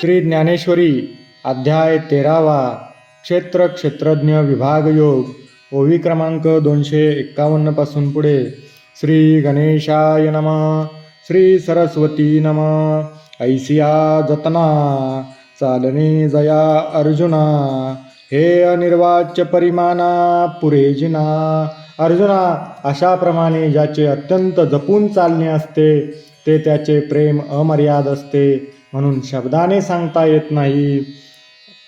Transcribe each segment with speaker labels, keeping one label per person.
Speaker 1: श्री ज्ञानेश्वरी अध्याय तेरावा क्षेत्र क्षेत्रज्ञ विभाग योग ओवी क्रमांक दोनशे एक्कावन्नपासून पुढे. श्री गणेशाय नम श्री सरस्वती नम ऐसिया जतना चालणे जया अर्जुना हे अनिर्वाच्य परिमाना पुरेजिना अर्जुना अशाप्रमाणे ज्याचे अत्यंत जपून चालणे असते ते त्याचे प्रेम अमर्याद असते. म्हणून शब्दाने सांगता येत नाही.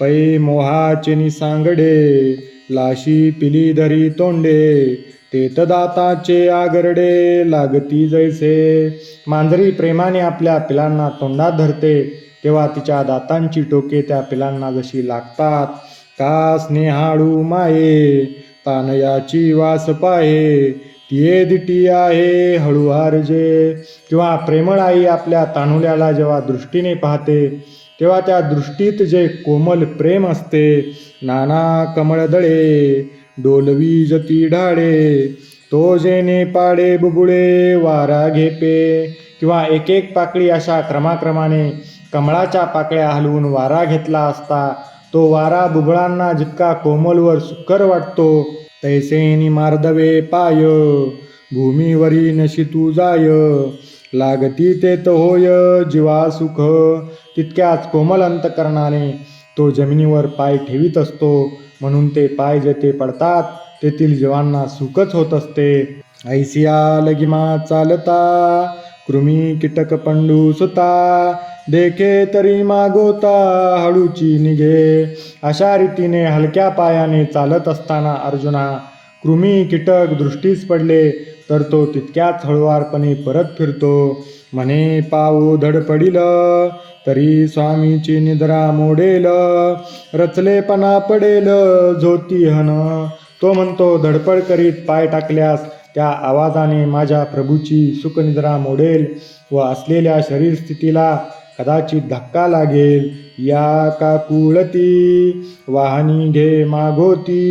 Speaker 1: पै मोहाचे निसांगडे लाशी पिली धरी तोंडे ते दाताचे आगरडे लागती जैसे. मांजरी प्रेमाने आपल्या पिलांना तोंडात धरते तेव्हा तिच्या दातांची टोके त्या पिलांना जशी लागतात. का स्नेहाळू माये तानयाची वास पाये तिये दिटी आहे हळुहारजे किंवा प्रेमळ आई आपल्या तानुल्याला जेव्हा दृष्टीने पाहते तेव्हा त्या दृष्टीत जे कोमल प्रेम असते नाना कमळदळे डोलवी जती ढाळे तो जेने पाडे बुबुळे वारा घेपे. किंवा एक एक पाकळी अशा क्रमाक्रमाने कमळाच्या पाकळ्या हलवून वारा घेतला असता तो वारा बुबळांना जितका कोमलवर सुकर वाटतो तैसेनी मार्दवे पाय भूमीवरी नशी तू जाय. लागती ते तर होय जीवा सुख तितक्याच कोमल अंतकरणाने. तो जमिनीवर पाय ठेवीत असतो म्हणून ते पाय जेथे पडतात तेथील जीवांना सुखच होत असते. ऐसिया लगिमा चालता कृमी कीटक पंडू सुता देखे तरी मागोता हळूची निघे. अशा रीतीने हलक्या पायाने चालत असताना अर्जुना कृमी कीटक दृष्टीस पडले तर तो तितक्याच हळुवारपणे परत फिरतो. म्हणे पाऊ धडपडील तरी स्वामीची निद्रा मोडेल रचलेपणा पडेल झोती हन तो म्हणतो धडपड करीत पाय टाकल्यास त्या आवाजाने माझ्या प्रभूची सुखनिद्रा मोडेल व असलेल्या शरीर स्थितीला कदाचित धक्का लागेल. या काकुळती वाहनी घे मागोती.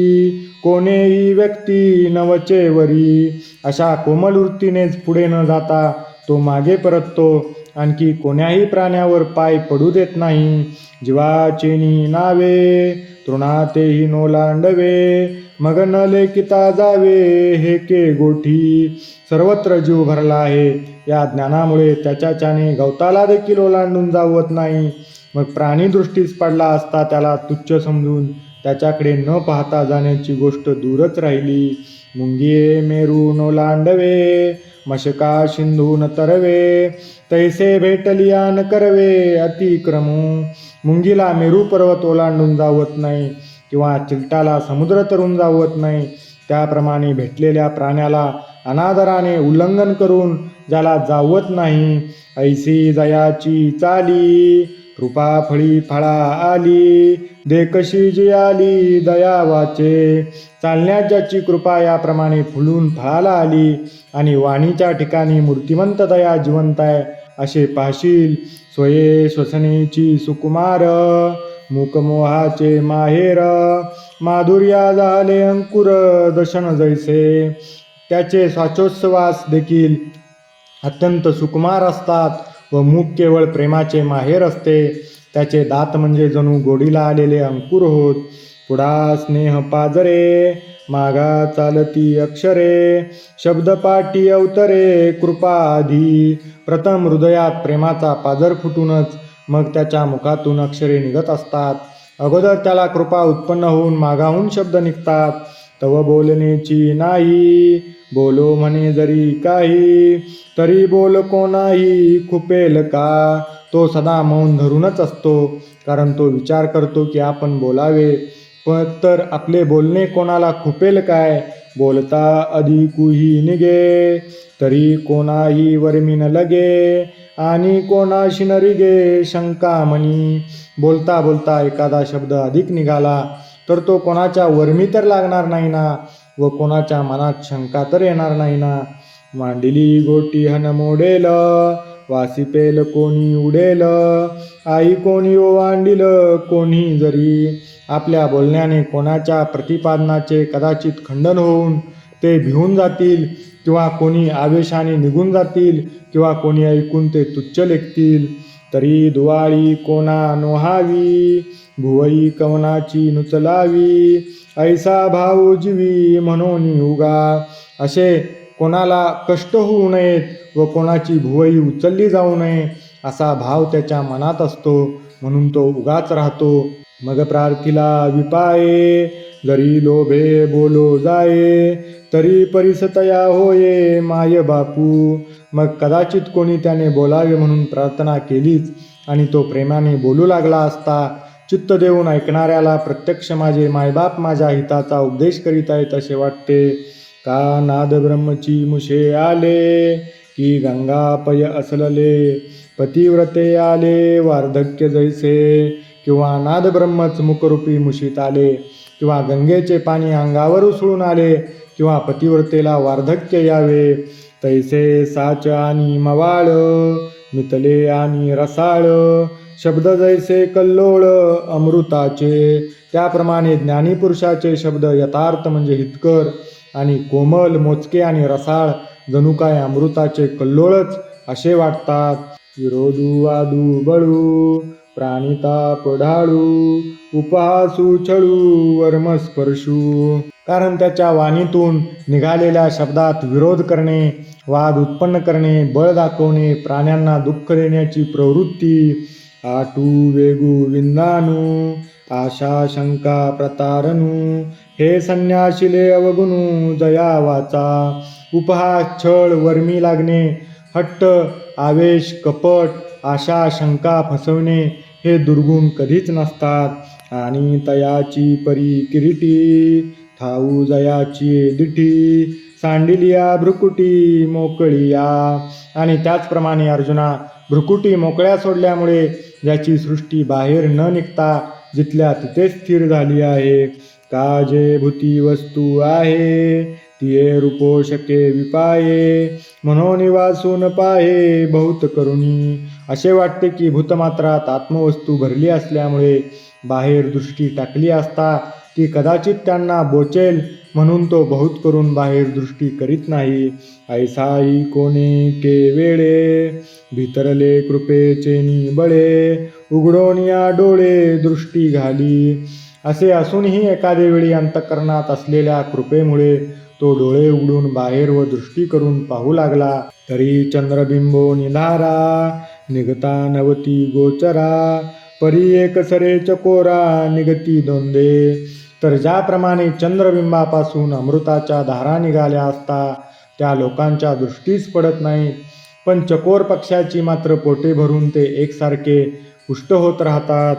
Speaker 1: कोणेही व्यक्ती नवचे वरी अशा कोमल वृत्तीनेच पुढे न जाता तो मागे परततो. आणखी कोण्याही प्राण्यावर पाय पडू देत नाही. जीवाचेनी नावे तृणातेही नोलांडवे. मग न लेखिता जावे हे के गोठी. सर्वत्र जीव भरला आहे. या ज्ञानामुळे त्याच्याच्याने गवताला देखील ओलांडून जावत नाही. मग प्राणी दृष्टीस पडला असता त्याला तुच्छ समजून त्याच्याकडे न पाहता जाण्याची गोष्ट दूरच राहिली. मुंगिये मेरू नोलांडवे मशका सिंधू न तरवे तैसे भेटलिया न करवे अतिक्रमू. मुंगीला मेरू पर्वत ओलांडून जावत नाही. किंवा चिलटाला समुद्र तरून जावत नाही त्याप्रमाणे भेटलेल्या प्राण्याला अनादराने उल्लंघन करून ज्याला जावत नाही ऐसी जयाची चाली कृपा फळी फळा आली दे कशी जी आली दया वाचे चालण्यात ज्याची कृपा याप्रमाणे फुलून फळाला आली आणि वाणीच्या ठिकाणी मूर्तिमंत दया जिवंत आहे असे पाहशील स्वये श्वसनेची सुकुमार. मुकमोहाचे माहेर माधुर्या झाले अंकुर दशन जैसे. त्याचे श्वासोच्छ्वास देखील अत्यंत सुकुमार असतात व मुख केवळ प्रेमाचे माहेर असते. त्याचे दात म्हणजे जणू गोडीला आलेले अंकुर होत. पुढा स्नेह पाजरे मागा चालती अक्षरे. शब्दपाठी अवतरे कृपा आधी प्रथम हृदयात प्रेमाचा पाजर फुटूनच मग त्याच्या मुखातून अक्षरे निघत असतात. अगोदर त्याला कृपा उत्पन्न होऊन मागाहून शब्द निघतात. तव बोलण्याची नाही बोलो म्हणे जरी काही तरी बोल कोणाही खुपेल का? तो सदा मौन धरूनच असतो कारण तो विचार करतो की आपण बोलावे. पण तर आपले बोलणे कोणाला खुपेल काय? बोलता अधिकुही निगे तरी कोणाही वर्मिन लगे आणि कोणाशी नरिगे शंका म्हणी. बोलता बोलता एखादा शब्द अधिक निघाला तर तो कोणाच्या वर्मी तर लागणार नाही ना व कोणाच्या मनात शंका तर येणार नाही ना मांडिली गोटी हन मोडेल वासिपेल कोणी उडेल आई कोणी ओवांडिल कोणी जरी. आपल्या बोलण्याने कोणाच्या प्रतिपादनाचे कदाचित खंडन होऊन ते भिवून जातील किंवा कोणी आवेशाने निघून जातील किंवा कोणी ऐकून ते तुच्छ लेखतील. तरी दुवाळी कोणा नोहावी भुवई कवनाची नुचलावी ऐसा भाऊ जीवी म्हणून उगा. असे कोणाला कष्ट होऊ नयेत व कोणाची भुवई उचलली जाऊ नये असा भाव त्याच्या मनात असतो म्हणून तो उगाच राहतो. मग प्रार्थीला विपाये जरी लोभे बोलो जाये तरी परिसतया होये माय बापू. मग कदाचित कोणी त्याने बोलावे म्हणून प्रार्थना केलीच आणि तो प्रेमाने बोलू लागला असता चित्त देऊन ऐकणाऱ्याला प्रत्यक्ष माझे मायबाप माझ्या हिताचा उपदेश करीत आहेत असे वाटते. का नाद ब्रह्मची मुशे आले की गंगा पय असलले पतिव्रते आले वार्धक्य जैसे. किंवा नाद ब्रह्मच मुखरूपी मुशीत आले किंवा गंगेचे पाणी अंगावर उसळून आले किंवा पतिव्रतेला वार्धक्य यावे तैसे साच आणि मवाळ मितले आणि रसाळ शब्द जैसे कल्लोळ अमृताचे त्याप्रमाणे ज्ञानीपुरुषाचे शब्द यथार्थ म्हणजे हितकर आणि कोमल मोजके आणि रसाळ जणू काय अमृताचे कल्लोळच असे वाटतात. विरोधू वादू बळू प्राणिता पढाळू उपहासू छळू वर्मस्पर्शू. कारण त्याच्या वाणीतून निघालेल्या शब्दात विरोध करणे वाद उत्पन्न करणे बळ दाखवणे प्राण्यांना दुःख देण्याची प्रवृत्ती आटू वेगू विंदानू आशा शंका प्रतारणू हे संन्याशिले अवगुणू जया वाचा. उपहास छळ वर्मी लागणे हट्ट आवेश कपट आशा शंका फसवणे हे दुर्गुण कधीच नसतात. आणि तयाची परी किरीटी ठाऊ जयाची दिठी सांडिलिया भ्रुकुटी मोकळिया. आणि त्याचप्रमाणे अर्जुना भ्रुकुटी मोकळ्या सोडल्यामुळे ज्याची सृष्टी बाहेर न निघता जिथल्या तिथे स्थिर झाली आहे. का जे भूती वस्तू आहे तिये रूपोषके विपाये म्हणून पाये बहुत करुणी. असे वाटते की भूतमात्रात आत्मवस्तू भरली असल्यामुळे बाहेर दृष्टी टाकली असता ती कदाचित त्यांना बोचेल म्हणून तो बहुत करून बाहेर दृष्टी करीत नाही. ऐसाई कोणे के वेळे? भितरले कृपेचे बळे उघडोनिया डोळे दृष्टी घाली. असे असूनही एखादे वेळी अंतकरणात असलेल्या कृपेमुळे तो डोळे उघडून बाहेर व दृष्टी करून पाहू लागला. तरी चंद्रबिंबो निधारा निघता नवती गोचरा परी एक सरे चकोरा निगती दोंदे तर ज्याप्रमाणे चंद्रबिंबापासून अमृताच्या धारा निघाल्या असता त्या लोकांच्या दृष्टीच पडत नाही. पण चकोर पक्षाची मात्र पोटे भरून ते एकसारखे पुष्ट होत राहतात.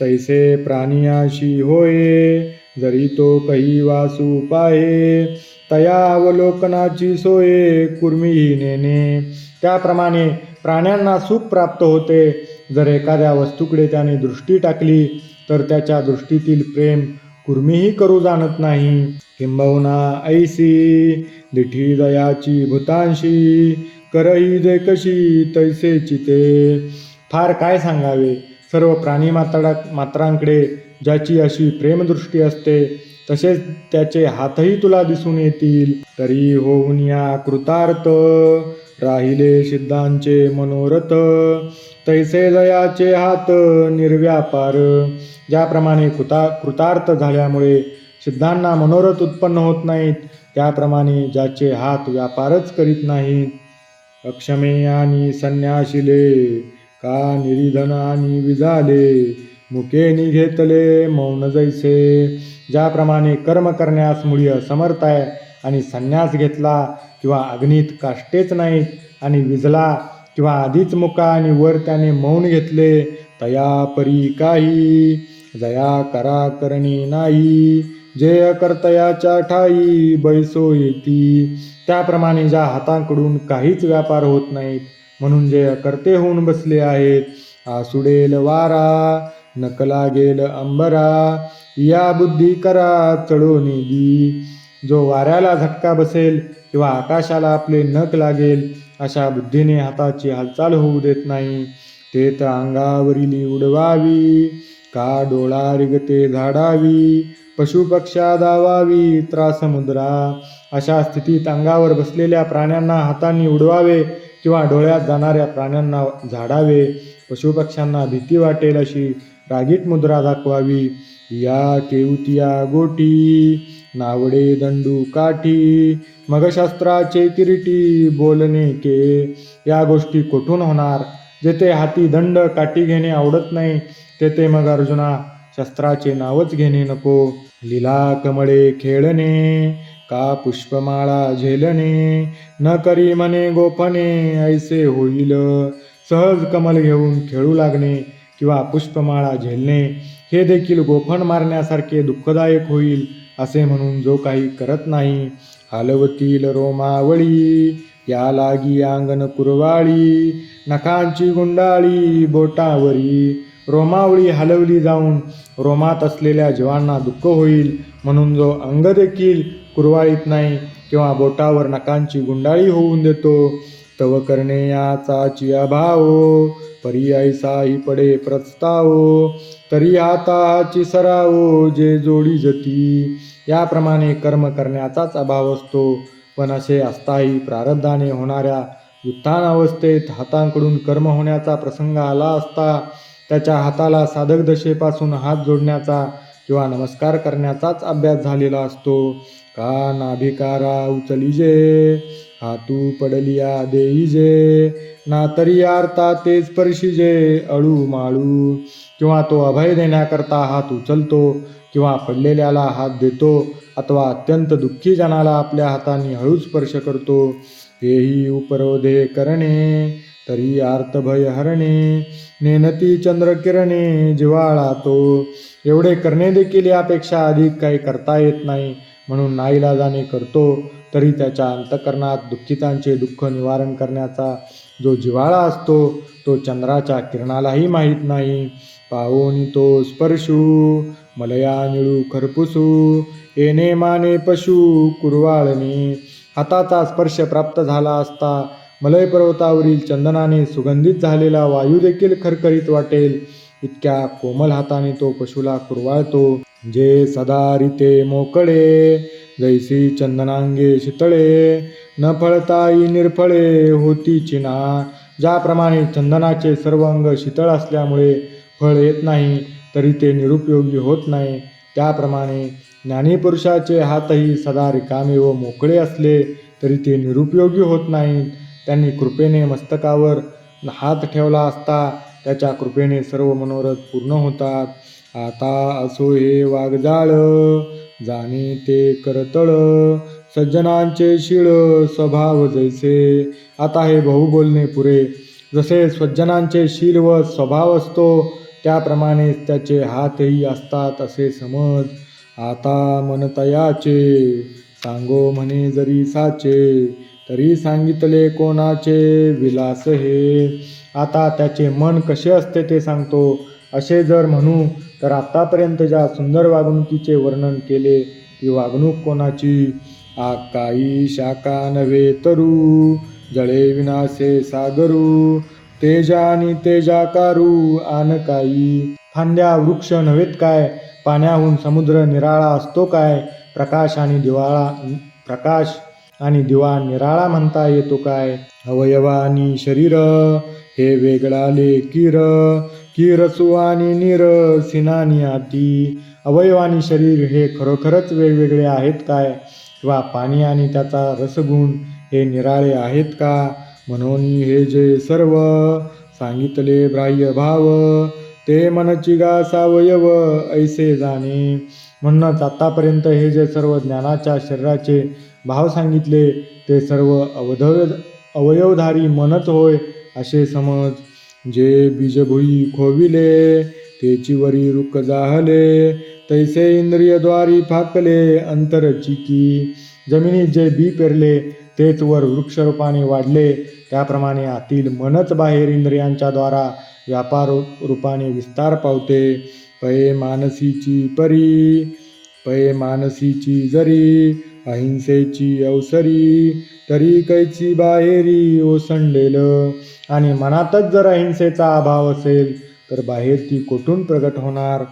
Speaker 1: तैसे प्राणियाशी होये. जरी तो कही वासू पाहे तया अवलोकनाची सोये कुर्मीही नेने त्याप्रमाणे प्राण्यांना सुख प्राप्त होते. जर एखाद्या वस्तूकडे त्याने दृष्टी टाकली तर त्याच्या दृष्टीतील प्रेम कुर्मीही करू जाणत नाही. किंबहुना ऐसी दिठी दयाची भूतांशी करही जे कशी तैसे चिते. फार काय सांगावे? सर्व प्राणी मात्रा मात्रांकडे ज्याची अशी प्रेमदृष्टी असते तसेच त्याचे हातही तुला दिसून येतील. तरी होऊन या कृतार्थ. राहिले सिद्धांचे मनोरथ. तैसे जयाचे हात निर्व्यापार. ज्याप्रमाणे कृता कृतार्थ झाल्यामुळे सिद्धांना मनोरथ उत्पन्न होत नाहीत त्याप्रमाणे ज्याचे हात व्यापारच करीत नाहीत. अक्षमे आणि संन्याशिले का निरीधन आणि विजाले? मुके घेतले मौन जैसे. ज्याप्रमाणे कर्म करण्यास मुळी असमर्थ आहे आणि संन्यास घेतला किंवा अग्नीत काष्टेच नाहीत आणि विजला किंवा आधीच मुका आणि वर त्याने मौन घेतले तया परी काही. जया करा करणी नाही. जय अकर्तयाच्या ठाई बैसो येती. त्याप्रमाणे ज्या हातांकडून काहीच व्यापार होत नाहीत म्हणून जे अकर्ते होऊन बसले आहेत. आसुडेल वारा. नकला गेल अंबरा. या बुद्धी करा चढो निधी. जो वाऱ्याला झटका बसेल किंवा आकाशाला आपले नख लागेल अशा बुद्धीने हाताची हालचाल होऊ देत नाही. ते तर अंगावरील उडवावी का डोळा रिगते झाडावी पशुपक्षा दावावी त्रासमुद्रा अशा स्थितीत अंगावर बसलेल्या प्राण्यांना हातांनी उडवावे किंवा डोळ्यात जाणाऱ्या प्राण्यांना झाडावे. पशुपक्ष्यांना भीती वाटेल अशी रागीट मुद्रा दाखवावी. या केवतिया गोटी नावडे दंडू काठी मग शस्त्राचे किरीटी बोलणे के. या गोष्टी कुठून होणार? जेथे हाती दंड काठी घेणे आवडत नाही तेथे मग अर्जुना शस्त्राचे नावच घेणे नको. लीला कमळे खेळणे का पुष्पमाळा झेलणे न करी मने गोपने ऐसे होईल. सहज कमल घेऊन खेळू लागणे. किंवा पुष्पमाळा झेलणे हे देखील गोफण मारण्यासारखे दुःखदायक होईल असे म्हणून जो काही करत नाही हलवतील रोमावळी या लागी अंगण कुरवाळी नखांची गुंडाळी बोटावरी. रोमावळी हलवली जाऊन रोमात असलेल्या जीवांना दुःख होईल म्हणून जो अंग देखील कुरवाळीत नाही किंवा बोटावर नखांची गुंडाळी होऊन देतो तव करणे याचाची अभावो पर्यायसाही पडे प्रस्तावो तरी हाताची सरावो जे जोडी जती. याप्रमाणे कर्म करण्याचाच अभाव असतो. पण असे असताही प्रारब्धाने होणाऱ्या उत्थान अवस्थेत हातांकडून कर्म होण्याचा प्रसंग आला असता त्याच्या हाताला साधक दशेपासून हात जोडण्याचा किंवा नमस्कार करण्याचाच अभ्यास झालेला असतो. का नाभिकारा उचलिजे हातू पडलिया देईजे ना तरी आरता ते स्पर्शिजे अळू माळू. किंवा तो अभय देण्याकरता हात उचलतो किंवा पडलेल्याला हात देतो अथवा अत्यंत दुःखी जनाला आपल्या हाताने हळू स्पर्श करतो. हेही उपरोधे करणे तरी आर्तभय हरणे. नेनती चंद्रकिरणे जिवाळा तो. एवढे करणे देखील यापेक्षा अधिक काही करता येत नाही म्हणून नाईलाजाने करतो. तरी त्याच्या अंतकरणात दुःखितांचे दुःख निवारण करण्याचा जो जिव्हाळा असतो तो चंद्राच्या किरणालाही माहीत नाही. पाहून तो स्पर्शू मलया निळू खरपुसू येणे माने पशु कुरवाळणी. हाताचा स्पर्श प्राप्त झाला असता मलय पर्वतावरील चंदनाने सुगंधित झालेला वायू देखील खरखरीत वाटेल. इतक्या कोमल हाताने तो पशुला कुरवाळतो. जे सदा रिते मोकळे जैसी चंदनांगे शितळे न फळताई निरफळे होती चिना. ज्याप्रमाणे चंदनाचे सर्व अंग शीतळ असल्यामुळे फळ येत नाही तरी ते निरुपयोगी होत नाही. त्याप्रमाणे ज्ञानीपुरुषाचे हातही सदा रिकामे व मोकळे असले तरी ते निरुपयोगी होत नाहीत. त्यांनी कृपेने मस्तकावर हात ठेवला असता त्याच्या कृपेने सर्व मनोरथ पूर्ण होतात. आता असो हे वागजाळ जाणे ते करतळ सज्जनांचे शिळ स्वभाव जैसे. आता हे बहु बोलणे पुरे. जसे सज्जनांचे शील व स्वभाव असतो त्याप्रमाणे त्याचे हातही असतात असे समज. आता मनतयाचे सांगो म्हणे जरी साचे तरी सांगितले कोणाचे विलास हे. आता त्याचे मन कसे असते ते सांगतो. असे जर म्हणू तर आतापर्यंत ज्या सुंदर वागणुकीचे वर्णन केले ती वागणूक कोणाची? आकाई शाखा नव्हे तरू जळे विनाशे सागरू तेजानी तेजाकारू आन काही फांद्या वृक्ष नव्हेत काय? पाण्याहून समुद्र निराळा असतो काय? प्रकाश आणि दिवाळा प्रकाश आणि दिवा निराळा म्हणता येतो काय? अवयवा आणि शरीर हे वेगळाले किर किरसू आणि निर सिनानी आती अवयव आणि शरीर हे खरोखरच वेगवेगळे आहेत काय? किंवा पाणी आणि त्याचा रसगुण हे निराळे आहेत का? म्हणून हे जे सर्व सांगितले बाह्य भाव ते मनची गा सावयव ऐसे जाणे. म्हणूनच आतापर्यंत हे जे सर्व ज्ञानाच्या शरीराचे भाव सांगितले ते सर्व अवधव अवयवधारी मनच होय असे समज. जे बीजभुई खोविले तेची वरी रुक जाहले तैसे इंद्रियद्वारी फाकले अंतरचिकी. जमिनीत जे बी पेरले तेच वर वृक्षरूपाने वाढले त्याप्रमाणे आतील मनच बाहेर इंद्रियांच्या द्वारा व्यापार रूपाने विस्तार पावते. पये मानसीची परी पये मानसीची जरी अहिंसेची अवसरी तरी कैची बाहेरी ओसंडेल आणि मनातच जर अहिंसेचा अभाव असेल तर बाहेर ती कोठून प्रगट होणार?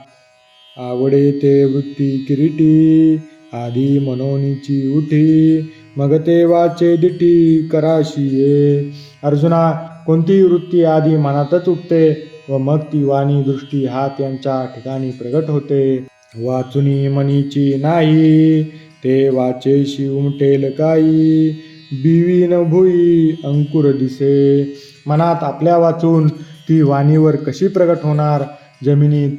Speaker 1: आवडे ते वृत्ती किरीटी आधी मनोनीची उठी मग ते वाचे दिटी कराशी ये अर्जुना कोणतीही वृत्ती आधी मनातच उठते व मग ती वाणी दृष्टी हात यांच्या ठिकाणी प्रगट होते? वाचुनी मनीची नाही ते वाचेशी उमटेल काही बिवीन भुई अंकुर दिसे. मनात आपल्या वाचून ती वाणीवर कशी प्रगट होणार? जमिनीत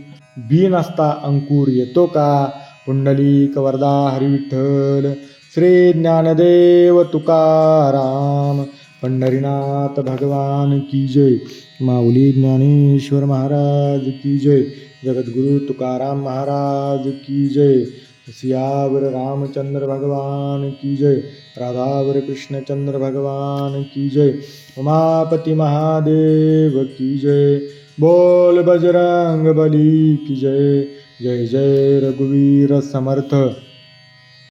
Speaker 1: बी नसता अंकुर येतो का? पुंडलिक वरदा हरिविठ्ठल श्री ज्ञानदेव तुकाराम पंढरीनाथ भगवान की जय माऊली ज्ञानेश्वर महाराज की जय जगद्गुरु तुकाराम महाराज की जय सियावर रामचंद्र भगवान की जय राधावर कृष्णचंद्र भगवान की जय उमापति महादेव की जय। बोल बजरंग बली की जय। जय जय रघुवीर समर्थ।